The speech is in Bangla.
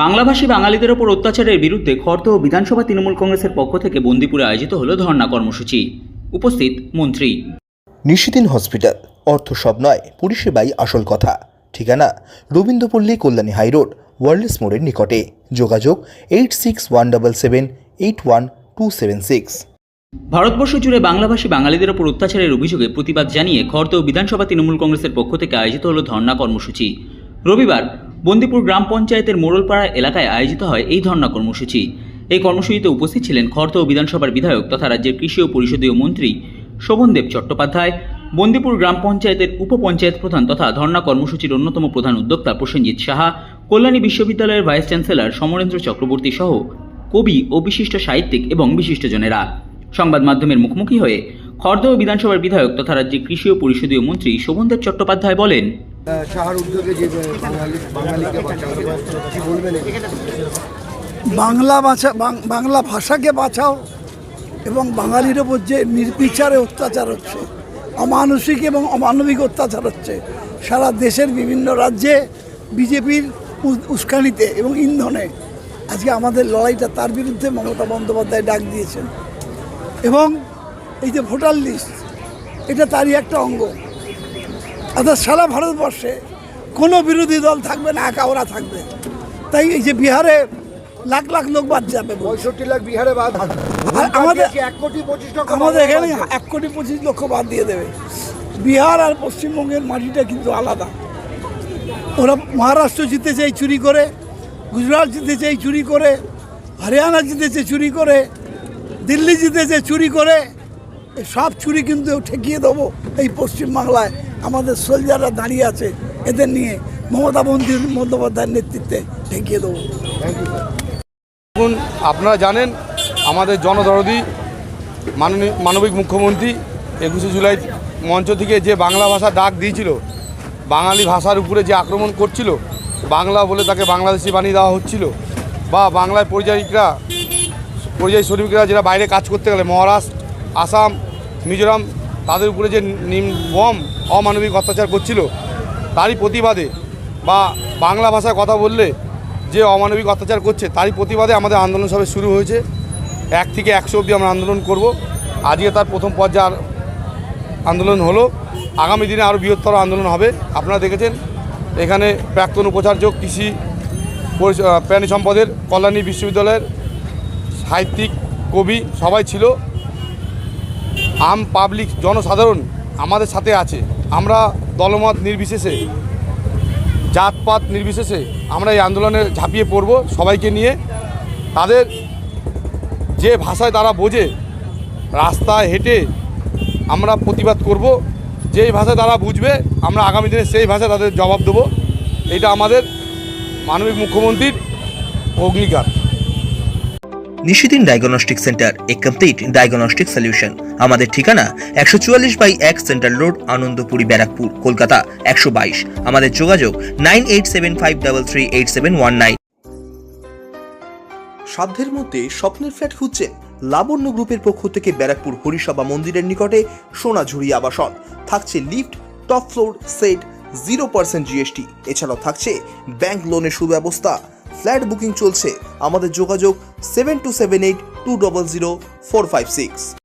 বাংলাভাষী বাঙালিদের ওপর অত্যাচারের বিরুদ্ধে খড়দহ বিধানসভা তৃণমূল কংগ্রেসের পক্ষ থেকে বন্দিপুরে আয়োজিত হল ধর্ণা কর্মসূচি। উপস্থিত মন্ত্রী। নিশিদিন হসপিটাল অর্থ সব নয় পরিষেবাই আসল কথা। ঠিকানা রবীন্দ্রপল্লী কল্যাণী হাইরোড ওয়ার্ল্ডস মোড়ের নিকটে। যোগাযোগ eight six one double seven eight one two seven six. Bharatvarsha জুড়ে বাংলাভাষী বাঙালিদের ওপর অত্যাচারের অভিযোগে প্রতিবাদ জানিয়ে খড়দহ বিধানসভা তৃণমূল কংগ্রেসের পক্ষ থেকে আয়োজিত হল ধর্ণা কর্মসূচি। রবিবার বন্দিপুর গ্রাম পঞ্চায়েতের মোড়লপাড়া এলাকায় আয়োজিত হয় এই ধর্ণা কর্মসূচি। এই কর্মসূচিতে উপস্থিত ছিলেন খড়দহ বিধানসভার বিধায়ক তথা রাজ্যের কৃষি ও পরিষদীয় মন্ত্রী শোভনদেব চট্টোপাধ্যায়, বন্দিপুর গ্রাম পঞ্চায়েতের উপপঞ্চায়েত প্রধান তথা ধর্ণা কর্মসূচির অন্যতম প্রধান উদ্যোক্তা প্রসেনজিৎ সাহা, কল্যাণী বিশ্ববিদ্যালয়ের ভাইস চ্যান্সেলর সমরেন্দ্র চক্রবর্তী সহ কবি ও বিশিষ্ট সাহিত্যিক এবং বিশিষ্টজনেরা সংবাদ মাধ্যমের মুখোমুখি হয়ে খর্দ বিধানসভার বিধায়ক তথা রাজ্যের কৃষি ও পরিষদীয় মন্ত্রী শোভনদেব চট্টোপাধ্যায় বলেন বাংলা ভাষা বাংলা ভাষাকে বাঁচাও এবং বাঙালির ওপর যে নির্বিচারে অত্যাচার হচ্ছে, অমানসিক এবং অমানবিক অত্যাচার হচ্ছে, সারা দেশের বিভিন্ন রাজ্যে বিজেপির উস্কানিতে এবং ইন্ধনে আজকে আমাদের লড়াইটা তার বিরুদ্ধে মমতা বন্দ্যোপাধ্যায় ডাক দিয়েছেন। এবং এই যে ভোটার লিস্ট, এটা তারই একটা অঙ্গ। অর্থাৎ সারা ভারতবর্ষে কোনো বিরোধী দল থাকবে না একা ওরা থাকবে। তাই এই যে বিহারে লাখ লাখ লোক বাদ যাবে। পঁয়ষট্টি লাখ বিহারে বাদ আর আমাদের এক কোটি পঁচিশ লক্ষ আমাদের এখানে এক কোটি পঁচিশ লক্ষ বাদ দিয়ে দেবে। বিহার আর পশ্চিমবঙ্গের মাটিটা কিন্তু আলাদা। ওরা মহারাষ্ট্র জিতেছে এই চুরি করে গুজরাট জিতেছে এই চুরি করে হরিয়ানা জিতেছে চুরি করে দিল্লি জিতেছে চুরি করে সব চুরি কিন্তু ঠেকিয়ে দেবো এই পশ্চিমবাংলায়। আমাদের সোলজাররা দাঁড়িয়ে আছে, এদের নিয়ে মমতা বন্দি বন্দ্যোপাধ্যায়ের নেতৃত্বে ঠেকিয়ে দেবো। এখন আপনারা জানেন, আমাদের জনদরদি, মাননীয়, মানবিক মুখ্যমন্ত্রী একুশে জুলাই মঞ্চ থেকে যে বাংলা ভাষা ডাক দিয়েছিল, বাঙালি ভাষার উপরে যে আক্রমণ করছিল, বাংলা বলে তাকে বাংলাদেশি বানিয়ে দেওয়া হচ্ছিল, বা বাংলায় পরিযায়িকরা, পরিযায়ী শ্রমিকরা যারা বাইরে কাজ করতে গেলে, মহারাষ্ট্র, আসাম মিজোরাম তাদের উপরে যে নিম বম, অমানবিক অত্যাচার করছিল, তারই প্রতিবাদে বা বাংলা ভাষায় কথা বললে যে অমানবিক অত্যাচার করছে, তারই প্রতিবাদে আমাদের আন্দোলন সবে শুরু হয়েছে। এক থেকে একশো অবধি আমরা আন্দোলন করব। আজকে তার প্রথম পর্যায়ের আন্দোলন হলো। আগামী দিনে আরও বৃহত্তর আন্দোলন হবে। আপনারা দেখেছেন, এখানে প্রাক্তন উপাচার্য কৃষি প্রাণী সম্পদের কল্যাণী বিশ্ববিদ্যালয়ের সাহিত্যিক কবি সবাই ছিল। আম পাবলিক জনসাধারণ আমাদের সাথে আছে। আমরা দলমত নির্বিশেষে, জাতপাত নির্বিশেষে আমরা এই আন্দোলনে ঝাঁপিয়ে পড়ব সবাইকে নিয়ে। তাদের যে ভাষায় তারা বোঝে, রাস্তায় হেঁটে আমরা প্রতিবাদ করব। যেই ভাষায় তারা বুঝবে, আমরা আগামী দিনে সেই ভাষায় তাদের জবাব দেবো। এটা আমাদের মানবিক মুখ্যমন্ত্রীর অগ্নিকার নিশিদিন diagnostic centre, a complete diagnostic solution. আমাদের ঠিকানা একশো চুয়াল্লিশ বাই এক সেন্ট্রাল রোড, আনন্দপুরি, ব্যারাকপুর, কলকাতা, একশো বাইশ। আমাদের যোগাযোগ nine eight seven five double three eight seven one nine. সাধ্যের মধ্যে স্বপ্নের ফ্ল্যাট খুঁজছেন লাবণ্য গ্রুপের পক্ষ থেকে ব্যারাকপুর হরিসভা মন্দিরের নিকটে সোনাঝুরি আবাসন। থাকছে lift, top floor, set, zero percent GST. এছাড়াও থাকছে ব্যাংক লোনের সুব্যবস্থা। ফ্ল্যাট বুকিং চলছে। আমাদের যোগাযোগ seven two seven eight two double zero four five six.